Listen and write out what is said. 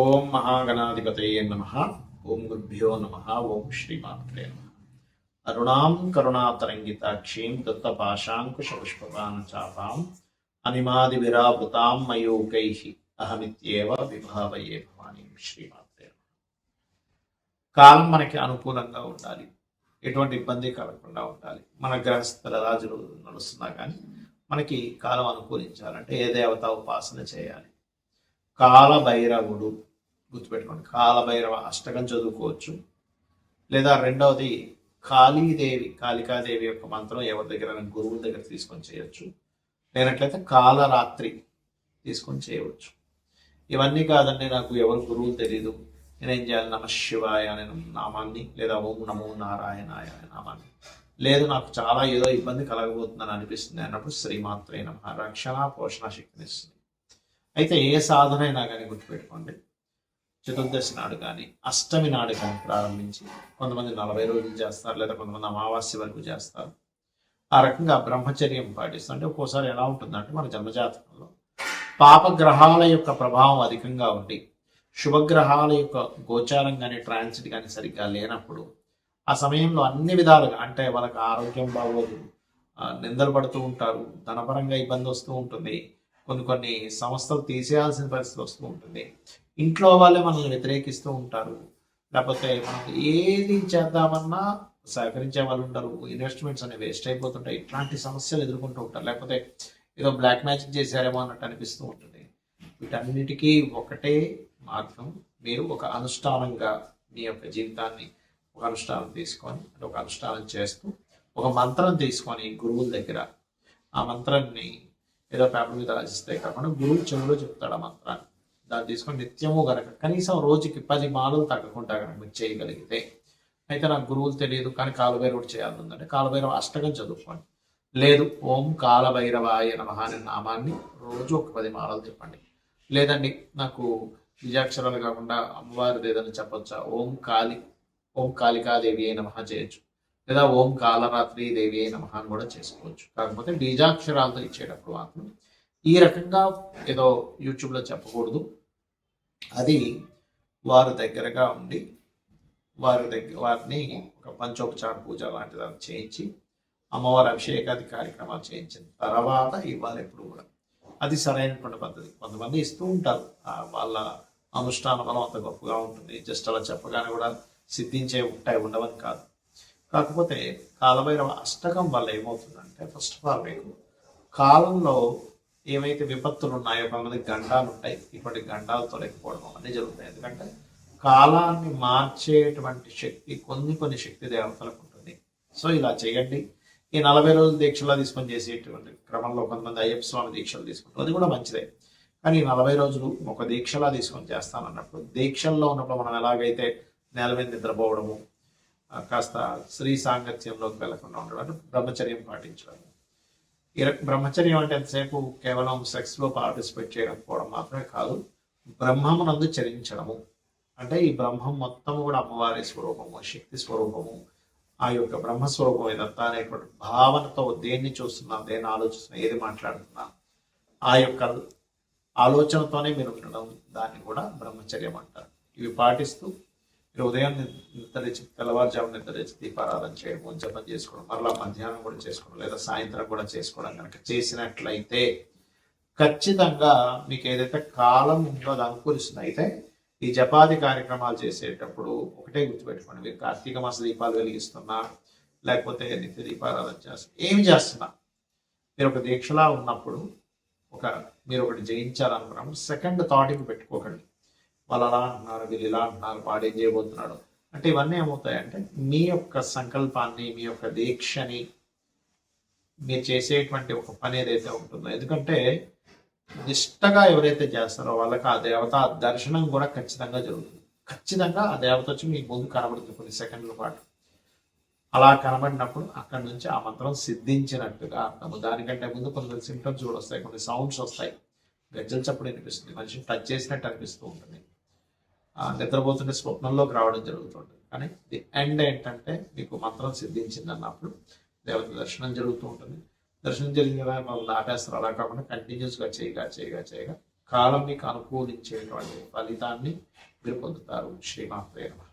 ఓం మహాగణాధిపతయే నమ. ఓం గురుభ్యో నమ. ఓం శ్రీమాత్రే నమ. అరుణాం కరుణాతరంగితాక్షీం దత్తపాశాంకుశపుష్పపాన చాపాం అనిమాది మయూకై. అహమిత్యేవ విభావయే భవానీ. శ్రీమాత్రే నమ. కాలం మనకి అనుకూలంగా ఉండాలి. ఎటువంటి ఇబ్బంది కలగకుండా ఉండాలి. మన గ్రహస్థల రాజులు నడుస్తున్నా కానీ మనకి కాలం అనుకూలించాలంటే ఏ దేవత ఉపాసన చేయాలి? కాలభైరవుడు గుర్తుపెట్టుకోండి. కాలభైరవ అష్టకం చదువుకోవచ్చు. లేదా రెండవది కాళీదేవి కాళికాదేవి యొక్క మంత్రం ఎవరి దగ్గర గురువుల దగ్గర తీసుకొని చేయొచ్చు. లేనట్లయితే కాలరాత్రి తీసుకొని చేయవచ్చు. ఇవన్నీ కాదండి నాకు ఎవరు గురువులు తెలియదు నేనేం చేయాలి? నమ శివాయ అనే నామాన్ని లేదా ఓం నమో నారాయణాయ అనే నామాన్ని. లేదు నాకు చాలా ఏదో ఇబ్బంది కలగబోతుందని అనిపిస్తుంది అన్నప్పుడు శ్రీమాత్రే నమ. రక్షణ పోషణ శక్తినిస్తుంది అయితే ఏ సాధన అయినా కానీ గుర్తుపెట్టుకోండి. చతుర్దశి నాడు కానీ అష్టమి నాడు కానీ ప్రారంభించి కొంతమంది నలభై రోజులు చేస్తారు లేదా కొంతమంది అమావాస్య వరకు చేస్తారు. ఆ రకంగా బ్రహ్మచర్యం పాటిస్తారు అంటే ఒక్కోసారి ఎలా ఉంటుందంటే మన జన్మజాతకంలో పాపగ్రహాల యొక్క ప్రభావం అధికంగా ఉండి శుభగ్రహాల యొక్క గోచారం కానీ ట్రాన్సిట్ కానీ సరిగ్గా లేనప్పుడు ఆ సమయంలో అన్ని విధాలుగా అంటే వాళ్ళకి ఆరోగ్యం బాగోదు నిందలు పడుతూ ఉంటారు ధనపరంగా ఇబ్బంది వస్తూ ఉంటుంది కొన్ని కొన్ని సంస్థలు తీసేయాల్సిన పరిస్థితి వస్తూ ఉంటుంది. ఇంట్లో వాళ్ళే మనల్ని వ్యతిరేకిస్తూ ఉంటారు. లేకపోతే మనం ఏది చేద్దామన్నా సహకరించే వాళ్ళు ఉండరు. ఇన్వెస్ట్మెంట్స్ అనేవి వేస్ట్ అయిపోతుంటాయి. ఇట్లాంటి సమస్యలు ఎదుర్కొంటూ ఉంటారు. లేకపోతే ఏదో బ్లాక్ మ్యాజిక్ చేశారేమో అన్నట్టు అనిపిస్తూ ఉంటుంది. వీటన్నిటికీ ఒకటే మార్గం. మీరు ఒక అనుష్ఠానంగా మీ యొక్క జీవితాన్ని ఒక అనుష్ఠానం తీసుకొని ఒక అనుష్ఠానం చేస్తూ ఒక మంత్రం తీసుకొని గురువుల దగ్గర ఆ మంత్రాన్ని ఏదో పేపర్ మీద రాసిస్తే కాకుండా గురువు చెవులో చెప్తాడు ఆ మంత్రాన్ని. దాన్ని తీసుకొని నిత్యము కనుక కనీసం రోజుకి పది మాలలు తగ్గకుండా కనుక మీరు చేయగలిగితే అయితే నాకు గురువులు తెలియదు కానీ కాలభైరవుడు చేయాలని ఉందంటే కాలభైరవ అష్టకం చదువుకోండి. లేదు ఓం కాలభైరవాయ నమః అనే నామాన్ని రోజు ఒక పది మాలలు చెప్పండి. లేదండి నాకు విజాక్షరాలు కాకుండా అమ్మవారిది ఏదైనా చెప్పొచ్చా? ఓం కాళి ఓం కాళికాదేవి అయి మహా చేయొచ్చు. లేదా ఓం కాలరాత్రి దేవి అయిన మహాన్ కూడా చేసుకోవచ్చు. కాకపోతే బీజాక్షరాలతో ఇచ్చేటప్పుడు మాత్రం ఈ రకంగా ఏదో యూట్యూబ్లో చెప్పకూడదు. అది వారి దగ్గరగా ఉండి వారి దగ్గర వారిని ఒక పంచోపచార పూజ లాంటిది చేయించి అమ్మవారి అభిషేకాది కార్యక్రమాలు చేయించిన తర్వాత ఇవ్వాలి ఎప్పుడు కూడా. అది సరైనటువంటి పద్ధతి. కొంతమంది ఇస్తూ ఉంటారు. వాళ్ళ అనుష్ఠాన బలం అంత గొప్పగా ఉంటుంది. జస్ట్ అలా చెప్పగానే కూడా సిద్ధించే ఉంటాయి ఉండవని కాదు. కాకపోతే కాలభైరవ అష్టకం వల్ల ఏమవుతుందంటే ఫస్ట్ ఆఫ్ ఆల్ మీకు కాలంలో ఏవైతే విపత్తులు ఉన్నాయో కొంతమంది గండాలు ఉంటాయి ఇప్పటి గండాలు తొలగిపోవడం అన్నీ జరుగుతాయి. ఎందుకంటే కాలాన్ని మార్చేటువంటి శక్తి కొన్ని కొన్ని శక్తి దేవతలకు ఉంటుంది. సో ఇలా చేయండి. ఈ నలభై రోజుల దీక్షలా తీసుకొని చేసేటువంటి క్రమంలో కొంతమంది అయ్యప్ప స్వామి దీక్షలు తీసుకుంటారు. అది కూడా మంచిదే. కానీ ఈ నలభై రోజులు ఒక దీక్షలా తీసుకొని చేస్తాను అన్నప్పుడు దీక్షల్లో ఉన్నప్పుడు మనం ఎలాగైతే నేల మీద నిద్రపోవడము కాస్త స్త్రీ సాంగత్యంలోకి వెళ్ళకుండా ఉండడం బ్రహ్మచర్యం పాటించడం బ్రహ్మచర్యం అంటే ఎంతసేపు కేవలం సెక్స్లో పార్టిసిపేట్ పార్టిసిపేట్ చేయకపోవడం మాత్రమే కాదు బ్రహ్మమునందు చరించడము. అంటే ఈ బ్రహ్మం మొత్తం కూడా అమ్మవారి స్వరూపము శక్తి స్వరూపము ఆ యొక్క బ్రహ్మస్వరూపం ఇదంతా అనేటువంటి భావనతో దేన్ని చూస్తున్నా దేన్ని ఆలోచిస్తున్నా ఏది మాట్లాడుతున్నా ఆ యొక్క ఆలోచనతోనే మీరు ఉండడం దాన్ని కూడా బ్రహ్మచర్యం అంటారు. ఇవి పాటిస్తూ మీరు ఉదయం నిద్రలేచి తెల్లవారుజామున నిద్రలేచి దీపారాధన చేయడం జపం చేసుకోవడం మరలా మధ్యాహ్నం కూడా చేసుకోవడం లేదా సాయంత్రం కూడా చేసుకోవడం కనుక చేసినట్లయితే ఖచ్చితంగా మీకు ఏదైతే కాలం ఉందో అది అనుకూలిస్తుంది. అయితే ఈ జపాది కార్యక్రమాలు చేసేటప్పుడు ఒకటే గుర్తుపెట్టుకోండి. మీరు కార్తీక మాస దీపాలు వెలిగిస్తున్నా లేకపోతే నిత్య దీపారాధన చేస్తున్నా ఏమి చేస్తున్నా. మీరు ఒక దీక్షలా ఉన్నప్పుడు ఒక మీరు ఒకటి జయించాలనుకున్నప్పుడు సెకండ్ థాట్కి పెట్టుకోకండి. వాళ్ళు అలా అంటున్నారు వీళ్ళు ఇలా అంటున్నారు పాడేం చేయబోతున్నాడు. అంటే ఇవన్నీ ఏమవుతాయంటే మీ యొక్క సంకల్పాన్ని మీ యొక్క దీక్షని మీరు చేసేటువంటి ఒక పని ఏదైతే ఉంటుందో ఎందుకంటే నిష్టగా ఎవరైతే చేస్తారో వాళ్ళకి ఆ దేవత దర్శనం కూడా ఖచ్చితంగా జరుగుతుంది. ఖచ్చితంగా ఆ దేవత వచ్చి మీ ముందు కనబడుతుంది కొన్ని సెకండ్ల పాటు. అలా కనబడినప్పుడు అక్కడి నుంచి ఆ మంత్రం సిద్ధించినట్టుగా అర్థము దానికంటే ముందు కొన్ని సింటమ్స్ కూడా వస్తాయి కొన్ని సౌండ్స్ వస్తాయి. గజ్జల చప్పుడు వినిపిస్తుంది మనిషిని టచ్ చేసినట్టు అనిపిస్తూ ఉంటుంది. నిద్రపోతుండే నిద్రపోతుంటే స్వప్నంలోకి రావడం జరుగుతుంది. కానీ ది ఎండ్ ఏంటంటే మీకు మంత్రం సిద్ధించింది అన్నప్పుడు దేవత దర్శనం జరుగుతూ ఉంటుంది. దర్శనం జరిగిన కదా వాళ్ళు ఆపేస్తారు. అలా కాకుండా కంటిన్యూస్గా చేయగా చేయగా చేయగా కాలం మీకు అనుకూలించేటువంటి ఫలితాన్ని మీరు పొందుతారు. శ్రీమాత్రే నమ.